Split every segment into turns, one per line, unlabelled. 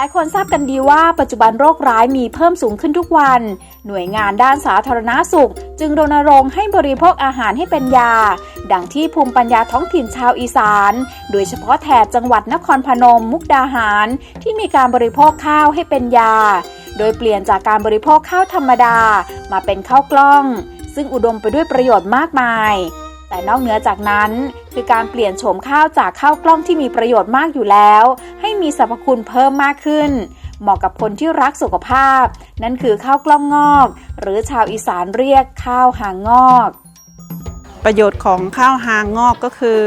ลายคนทราบกันดีว่าปัจจุบันโรคร้ายมีเพิ่มสูงขึ้นทุกวัน หน่วยงานด้านสาธารณาสุข จึงรณรงค์ให้บริโภคอาหารให้เป็นยา ดังที่ภูมิปัญญาท้องถิ่นชาวอีสาน โดยเฉพาะแถบจังหวัดนครพนม มุกดาหาร ที่มีการบริโภคข้าวให้เป็นยา โดยเปลี่ยนจากการบริโภคข้าวธรรมดา มาเป็นข้าวกล้อง ซึ่งอุดมไปด้วยประโยชน์มากมายแต่นอกเหนือจากนั้น คือการเปลี่ยนโฉมข้าวจากข้าวกล้องที่มีประโยชน์มากอยู่แล้ว มีสรรพคุณเพิ่มมากขึ้น เหมาะกับคนที่รักสุขภาพ นั่นคือข้าวกล้องงอก หรือชาวอีสานเรียกข้าวหางงอก
ประโยชน์ของข้าวหางงอกก็คือ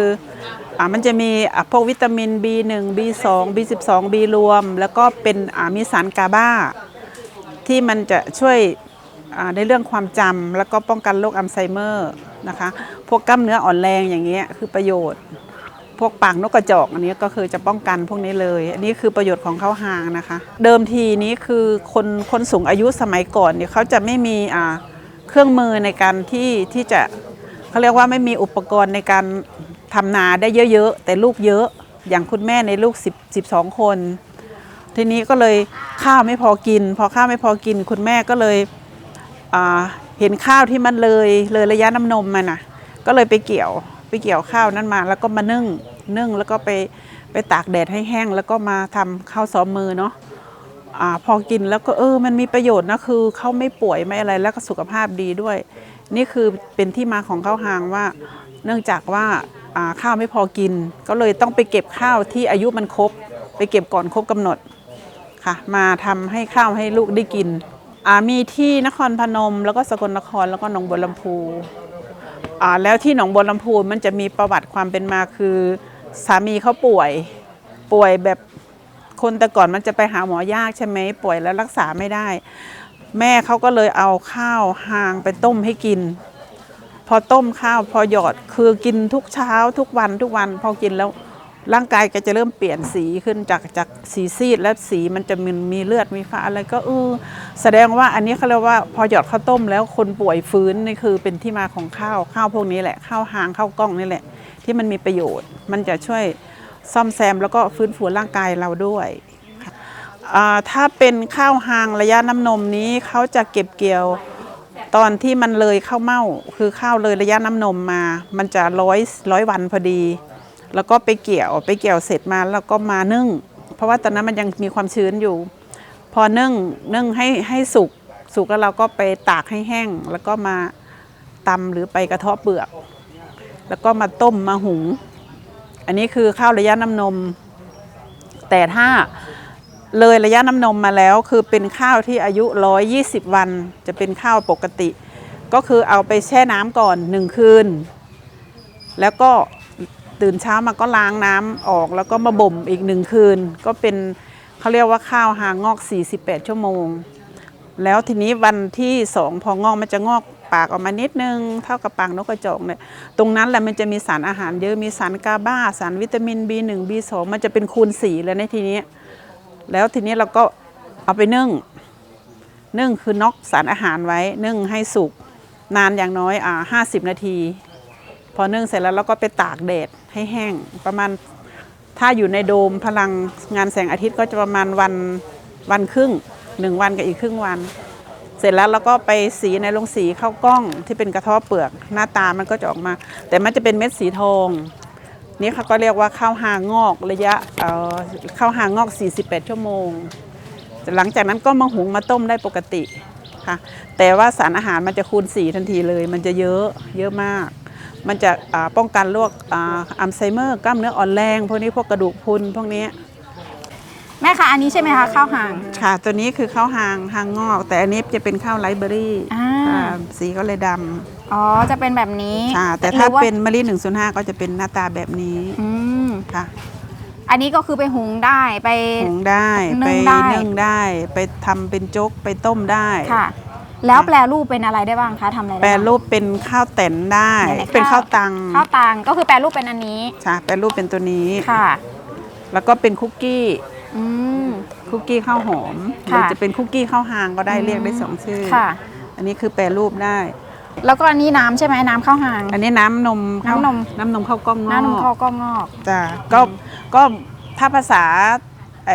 อมันจะมีะพวกวิตามิน B1 B2 B12 B รวม แล้วก็เป็นมีสารกาบาที่มันจะช่วยในเรื่องความจำแล้วก็ป้องกันโรคอัลไซเมอร์นะคะ พวกกล้ามเนื้ออ่อนแรงอย่างเงี้ยคือประโยชน์ พวกปากนกกระจอกอันนี้ก็คือจะป้องกันพวกนี้เลย อันนี้คือประโยชน์ของข้าวหางนะคะ เดิมทีนี้คือคนคนสูงอายุสมัยก่อนเนี่ยเขาจะไม่มีอ่าเครื่องมือในการที่ที่จะเขาเรียกว่าไม่มีอุปกรณ์ในการทำนาได้เยอะๆ แต่ลูกเยอะอย่างคุณแม่ในลูก10 12 คน ทีนี้ก็เลยข้าวไม่พอกิน พอข้าวไม่พอกิน คุณแม่ก็เลยเห็นข้าวที่มันเลยเลยระยะน้ำนมมันน่ะก็เลยไปเกี่ยว ไปเกี่ยวข้าวนั้นมา แล้วก็มานึ่งนึ่งแล้วก็ไปไปตากแดดให้แห้ง แล้วก็มาทำข้าวซ้อมมือเนาะอาพอกินแล้วก็เออมันมีประโยชน์นะคือเขาไม่ป่วยไม่อะไรแล้วก็สุขภาพดีด้วย นี่คือเป็นที่มาของข้าวหางว่า เนื่องจากว่าาข้าวไม่พอกิน ก็เลยต้องไปเก็บข้าวที่อายุมันครบ ไปเก็บก่อนครบกำหนดค่ะ มาทำให้ข้าวให้ลูกได้กินมีที่นครพนม แล้วก็สกลนครแล้วก็หนองบัวลำพู อ่าแล้วที่หนองบัวลำพูมันจะมีประวัติความเป็นมาคือ สามีเขาป่วย ป่วยแบบคนแต่ก่อนมันจะไปหาหมอยากใช่ไหมป่วยแล้วรักษาไม่ได้ แม่เขาก็เลยเอาข้าวหางไปต้มให้กิน พอต้มข้าวพอหยอดคือกินทุกเช้าทุกวันทุกวันพอกินแล้วร่างกายก็จะเริ่มเปลี่ยนสีขึ้นจากจากสีซีดแล้วสีมันจะมีมีเลือดมีฟ้าอะไรก็เออ แสดงว่าอันนี้เขาเรียกว่าพอหยอดข้าวต้มแล้วคนป่วยฟื้นนี่คือเป็นที่มาของข้าวข้าวพวกนี้แหละข้าวหางข้าวกล้องนี่แหละ ที่มันมีประโยชน์ มันจะช่วยซ่อมแซมแล้วก็ฟื้นฟูร่างกายเราด้วยถ้าเป็นข้าวหางระยะน้ำนมนี้เขาจะเก็บเกี่ยวตอนที่มันเลยข้าวเม่าคือข้าวเลยระยะน้ำนมมา มันจะร้อยร้อยวันพอดี แล้วก็ไปเกี่ยวไปเกี่ยวเสร็จมาแล้วก็มานึ่ง เพราะว่าตอนนั้นมันยังมีความชื้นอยู่ พอนึ่งนึ่งให้ให้สุกสุกแล้วเราก็ไปตากให้แห้ง แล้วก็มาตำหรือไปกระเทาะเปลือก แล้วก็มาต้มมาหุง อันนี้คือข้าวระยะน้ำนม แต่ถ้าเลยระยะน้ำนมมาแล้ว คือเป็นข้าวที่อายุ 120 วัน จะเป็นข้าวปกติ ก็คือเอาไปแช่น้ำก่อนหนึ่งคืน แล้วก็ตื่นเช้ามาก็ล้างน้ำออกแล้วก็มาบ่มอีกหนึ่งคืน ก็เป็น เขาเรียกว่าข้าวหางอก 48 ชั่วโมง แล้วทีนี้วันที่สองพองอกมันจะงอกปากออกมานิดนึง เท่ากับปากนกกระจอกเนี่ยตรงนั้นแหละมันจะมีสารอาหารเยอะมีสารกาบาสารวิตามิน B1 B2 มันจะเป็นคูณสีเลยในทีนี้ แล้วทีนี้เราก็เอาไปนึ่ง นึ่งคือน็อกสารอาหารไว้ นึ่งให้สุกนานอย่างน้อยอ่าห้าสิบนาที พอนึ่งเสร็จแล้วเราก็ไปตากแดดให้แห้งประมาณ ถ้าอยู่ในโดมพลังงานแสงอาทิตย์ก็จะประมาณวันวันครึ่งหนึ่งวันกับอีกครึ่งวัน เสร็จแล้วเราก็ไปสีในโรงสีเข้ากล้องที่เป็นกระทาะเปลือกหน้าตามันก็จะออกมา แต่มันจะเป็นเม็ดสีทองนี่เขาก็เรียกว่าข้าวหางงอกระยะเข้าวหางงอก 48 ชั่วโมง หลังจากนั้นก็มาหุงมาต้มได้ปกติค่ะแต่ว่าสารอาหารมันจะคูณสีทันทีเลย มันจะเยอะเยอะมาก มันจะอ่าป้องกันโรคอ่าอัลไซเมอร์กล้ามเนื้ออ่อนแรงพวกนี้พวกกระดูกพรุนพวกนี้
แม่คะอันนี้ใช่ไหมคะข้าวหาง
ค่ะตัวนี้คือข้าวหางหางงอก แต่อันนี้จะเป็นข้าวไรซ์เบอรี่
อ่า
ค่ะสีก็เลยดำ
อ๋อจะเป็นแบบนี้
ค่ะแต่
ห
ถ้า
รือว่
เป็นมะลิ105ก็จะเป็นหน้าตาแบบนี้
อืม
ค่ะ
อันนี้ก็คือไปหุงได้ไป
หุงได้
นึ่
ไป
งได้
นึ่งได้ไปทำเป็นโจ๊กไปต้มได้
ค่ะ แล้วแปลรูปเป็นอะไรได้บ้างคะทำอะไรได้
แปร
บ้าง
รูปเป็นข้าวแต่นได้
ไหนๆ
เป็น
ข้า
ข้าววตัง
ข้าวตังก็คือแปลรูปเป็นอันนี้
ค่ะแปรรูปเป็นตัวนี้
ค่ะ
แล้วก็เป็นคุกกี้
อืม
คุกกี้ข้าวหอมห
ค่ะ
รือจะเป็นคุกกี้ข้าวหางก็ได้
อืม
เรียกได้สองชื่อ
ค่ะ
อันนี้คือแปรรูปได้
แล้วก็อันนี้น้ำใช่ไหมน้ำข้าวหาง
อันนี้น้ำนมข้าว
น้ำนม
น้ำนมข้าวกล้องงอก
น้ำนมข้าวกล้องงอก
จ้ะก็ก็ถ้าภาษา ไอ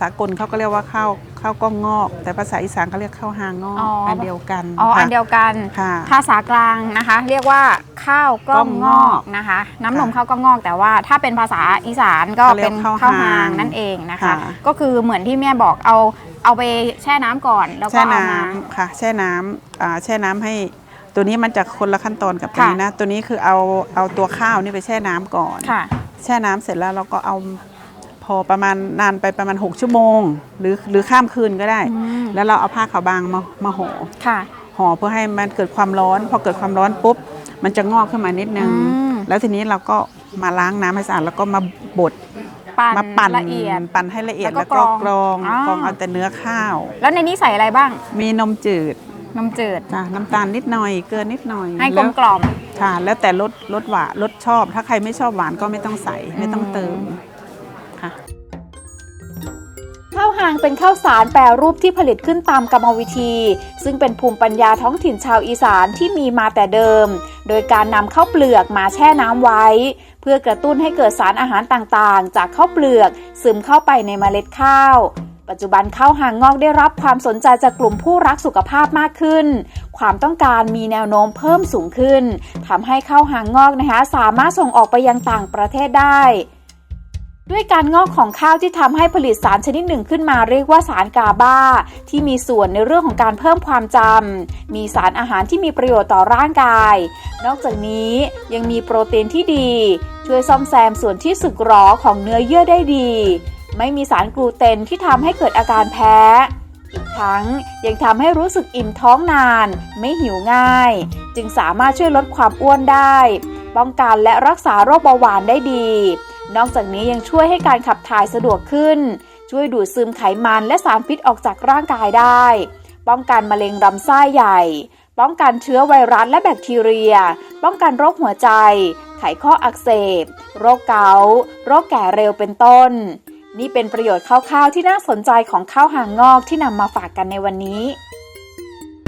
สากลเขาก็เรียกว่าข้าวข้าวกล้องงอก แต่ภาษาอีสานเขาเรียกข้าวหางงอก
อ๋ออั
อันเดียวกัน
อ๋อ
ค่ะ
อันเดียวกัน
ค่ะ
ภาษากลางนะคะ เรียกว่าข้าวกล้องงอกนะคะ น้ำนม
ค่ะ
ข้าวกล้องงอก แต่ว่าถ้าเป็นภาษาอีสานก็
เขาเรียก
เป็น
ข้าว
ข้าวหา
หางง
นั่นเองนะคะ
ค่ะ
ก็คือเหมือนที่แม่บอกเอาเอาไปแช่น้ำก่อนแล้วก็
แช่
เอา
น้
มาำ
ค่ะแช่น้ำอ่าแช่น้ำให้ตัวนี้มันจะคนละขั้นตอนกับตัว
ค่ะ
นี้นะ ตัวนี้คือเอาเอาตัวข้าวนี่ไปแช่น้ำก่อน
ค่ะ
แช่น้ำเสร็จแล้วเราก็เอา พอประมาณนานไปประมาณ 6 ชั่วโมง หรือหรือข้ามคืนก็ได้
อืม
แล้วเราเอาผ้าขาวบางมามาห่อ
ค่ะ
ห่อเพื่อให้มันเกิดความร้อน พอเกิดความร้อนปุ๊บ มันจะงอกขึ้นมานิดนึง
อืม
แล้วทีนี้เราก็มาล้างน้ำให้สะอาดแล้วก็มาบด
ปั่น
มาปั่น
ละเอียด
ปั่นให้ละเอียด
แล้
แล้วว
ก็
ก็
ก
ก
ร
ร
อ
องง
อ๋อ
กรองเอาแต่เนื้อข้าว
แล้วในนี้ใส่อะไรบ้าง
มีนมจืด
นมจืด
จ้ะน้ำตาลนิดหน่อยเกินนิดหน่อย
ให้กล
แล้
ม
ว
กล่อม
ค่ะแล้วแต่รสรสหวานรสชอบ ถ้าใครไม่ชอบหวานก็ไม่ต้องใส่ไม่ต้องเติม
อืม
ค่ะ
ข้าวหางเป็นข้าวสารแปรรูปที่ผลิตขึ้นตามกรรมวิธี ซึ่งเป็นภูมิปัญญาท้องถิ่นชาวอีสานที่มีมาแต่เดิม โดยการนำข้าวเปลือกมาแช่น้ำไว้ เพื่อกระตุ้นให้เกิดสารอาหารต่างๆ จากข้าวเปลือกซึมเข้าไปในเมล็ดข้าว ปัจจุบันข้าวหางงอกได้รับความสนใจจากกลุ่มผู้รักสุขภาพมากขึ้น ความต้องการมีแนวโน้มเพิ่มสูงขึ้นทำให้ข้าวหางงอกนะคะสามารถส่งออกไปยังต่างประเทศได้ ด้วยการงอกของข้าวที่ทำให้ผลิตสารชนิดหนึ่งขึ้นมาเรียกว่าสารกาบา ที่มีส่วนในเรื่องของการเพิ่มความจำมีสารอาหารที่มีประโยชน์ต่อร่างกาย นอกจากนี้ยังมีโปรตีนที่ดี ช่วยซ่อมแซมส่วนที่สึกหรอของเนื้อเยื่อได้ดี ไม่มีสารกลูเตนที่ทำให้เกิดอาการแพ้อีกทั้งยังทำให้รู้สึกอิ่มท้องนาน ไม่หิวง่าย จึงสามารถช่วยลดความอ้วนได้ ป้องกันและรักษาโรคเบาหวานได้ดี นอกจากนี้ยังช่วยให้การขับถ่ายสะดวกขึ้น ช่วยดูดซึมไขมันและสารพิษออกจากร่างกายได้ ป้องกันมะเร็งลำไส้ใหญ่ ป้องกันเชื้อไวรัสและแบคทีเรีย ป้องกันโรคหัวใจ ไขข้ออักเสบ โรคเกาต์โรคแก่เร็วเป็นต้น นี่เป็นประโยชน์คร่าวๆที่น่าสนใจของข้าวหางงอกที่นำมาฝากกันในวันนี้